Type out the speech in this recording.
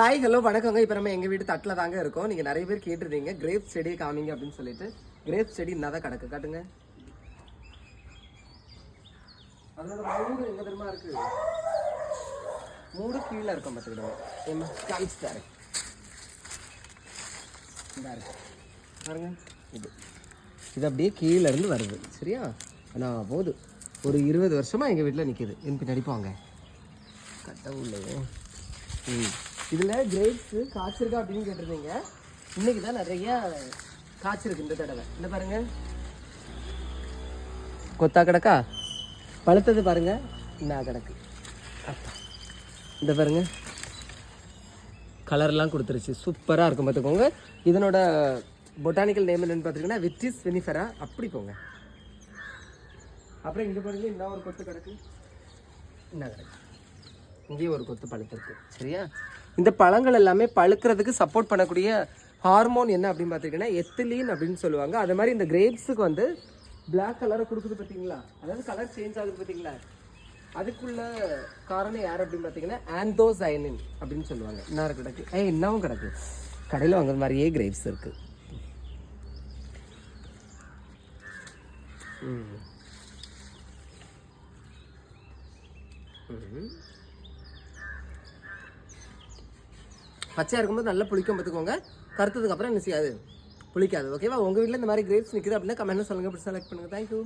Hi hello வணக்கங்க. இப்போ நம்ம எங்கள் வீட்டு தட்டில் தாங்க இருக்கோம். நீங்கள் நிறைய பேர் கேட்டிருந்தீங்க. கிரேப் செடி காமிங்க அப்படின்னு சொல்லிட்டு. கிரேப் செடி என்ன தான் கிடக்கு. காட்டுங்க. அதோட மூடு தெரியுமா இருக்கு? மூடு கீழே இருக்கும் பார்த்துக்கிடுவோம் ஏமா காமிச்சிட்டாரு இந்த இருக்கு. பாருங்க. இது. இது அப்படியே கீழே இருந்து வருது. சரியா? ஆனால் போது. ஒரு இருபது வருஷமாக எங்கள் வீட்டில் நிற்கிது என் பின்னாடி போங்க. கடவுளே ம். இதில் கிரேப்ஸு காய்ச்சிருக்கா அப்படின்னு கேட்டிருந்தீங்க. இன்னைக்கு தான் நிறையா காய்ச்சிருக்கு இந்த தடவை. இந்த பாருங்கள் கொத்தா கிடக்கா? பழுத்தது பாருங்க. என்ன கிடக்கு. அப்பா. இந்த பாருங்க. கலர்லாம் கொடுத்துருச்சு. சூப்பராக இருக்கும் பார்த்துக்கோங்க. இதனோட பொட்டானிக்கல் நேம் என்னென்னு பார்த்துக்கிங்கன்னா வித்திஸ் வெனிஃபரா அப்படி போங்க. அப்புறம் இங்கே பாருங்கள் இன்னும் ஒரு கொத்து கிடக்கு. என்ன கிடக்கு. இங்கேயும் ஒரு கொத்து பழுத்திருக்கு. சரியா? இந்த பழங்கள் எல்லாமே பழுக்கிறதுக்கு சப்போர்ட் பண்ணக்கூடிய ஹார்மோன் என்ன அப்படின்னு பார்த்துக்கிட்டிங்கன்னா எத்திலீன் அப்படின்னு சொல்லுவாங்க. அது மாதிரி இந்த கிரேப்ஸுக்கு வந்து பிளாக் கலரை கொடுக்குது பார்த்தீங்களா? அதாவது கலர் சேஞ்ச் ஆகுது பார்த்தீங்களா? அதுக்குள்ள காரணம் யார் அப்படின்னு பார்த்தீங்கன்னா ஆந்தோசைனின் அப்படின்னு சொல்லுவாங்க. என்ன கிடக்கு? ஏ இன்னமும் கிடக்கு. கடையில் வாங்குற மாதிரியே கிரேப்ஸ் இருக்கு. ம். ம். பச்சையாக இருக்கும்போது நல்லா புளிக்கும் பார்த்துக்கோங்க. கருத்ததுக்கப்புறம் என்ன செய்யாது? புளிக்காது. ஓகேவா உங்கள் வீட்டில் இந்த மாதிரி கிரேப்ஸ் நிற்குது அப்படின்னா கமெண்ட்டில் சொல்லுங்கள் அப்படி செலக்ட் பண்ணுங்கள் தேங்க்யூ